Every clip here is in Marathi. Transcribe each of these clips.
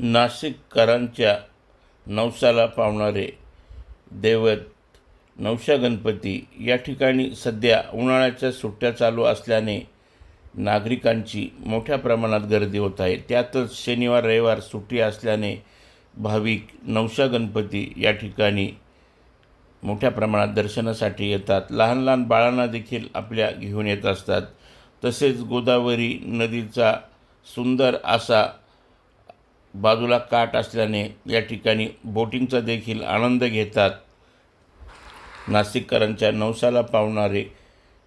नाशिककरांच्या नवसाला पावणारे दैवत नवशा गणपती या ठिकाणी सध्या उन्हाळ्याच्या सुट्ट्या चालू असल्याने नागरिकांची मोठ्या प्रमाणात गर्दी होत आहे. त्यातच शनिवार रविवार सुट्टी असल्याने भाविक नवशा गणपती या ठिकाणी मोठ्या प्रमाणात दर्शनासाठी येतात. लहान लहान बाळांना देखील आपल्या घेऊन येत असतात. तसेच गोदावरी नदीचा सुंदर असा बाजूला काठ असल्याने या ठिकाणी बोटिंगचा देखील आनंद घेतात. नाशिककरांच्या नवसाला पावणारे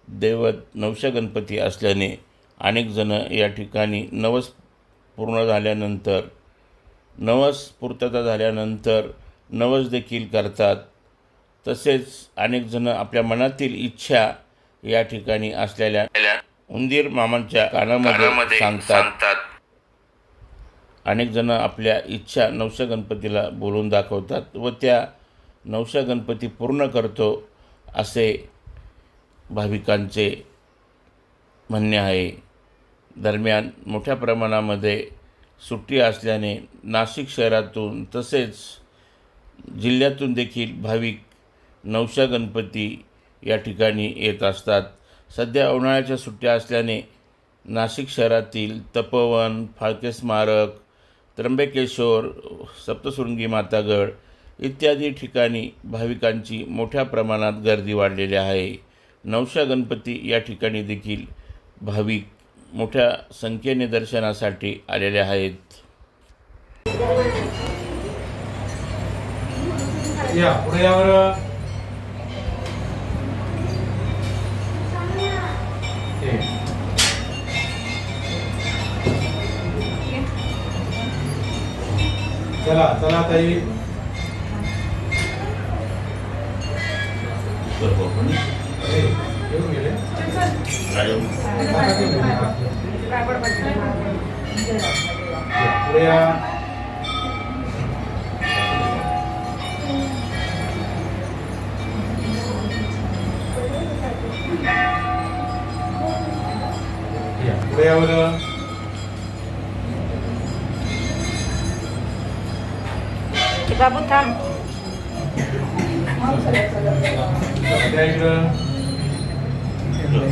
दैवत नवशा गणपती असल्याने अनेक जणं या ठिकाणी नवस पूर्ण झाल्यानंतर नवस पूर्तता झाल्यानंतर नवस देखील करतात. तसेच अनेक जणं आपल्या मनातील इच्छा या ठिकाणी असलेल्या उंदीर मामांच्या कानामध्ये सांगतात. अनेकजणं आपल्या इच्छा नवशा गणपतीला बोलून दाखवतात व त्या नवशा गणपती पूर्ण करतो असे भाविकांचे म्हणणे आहे. दरम्यान मोठ्या प्रमाणामध्ये सुट्टी असल्याने नाशिक शहरातून तसेच जिल्ह्यातून देखील भाविक नवशा गणपती या ठिकाणी येत असतात. सध्या उन्हाळ्याच्या सुट्ट्या असल्याने नाशिक शहरातील तपोवन फाळके स्मारक त्र्यंबकेश्वर सप्तशृंगी मातागड इत्यादी ठिकाणी भाविकांची मोठ्या प्रमाणात गर्दी वाढलेली आहे. नवशा गणपती या ठिकाणी देखील भाविक मोठ्या संख्येने दर्शनासाठी आलेले आहेत. या पुढे यावर चला चला ताई हे, येऊन गेले आता घेऊन गेले. या, पुढे या या, पुढे यावर बाबू थांब त्या इकडं चलो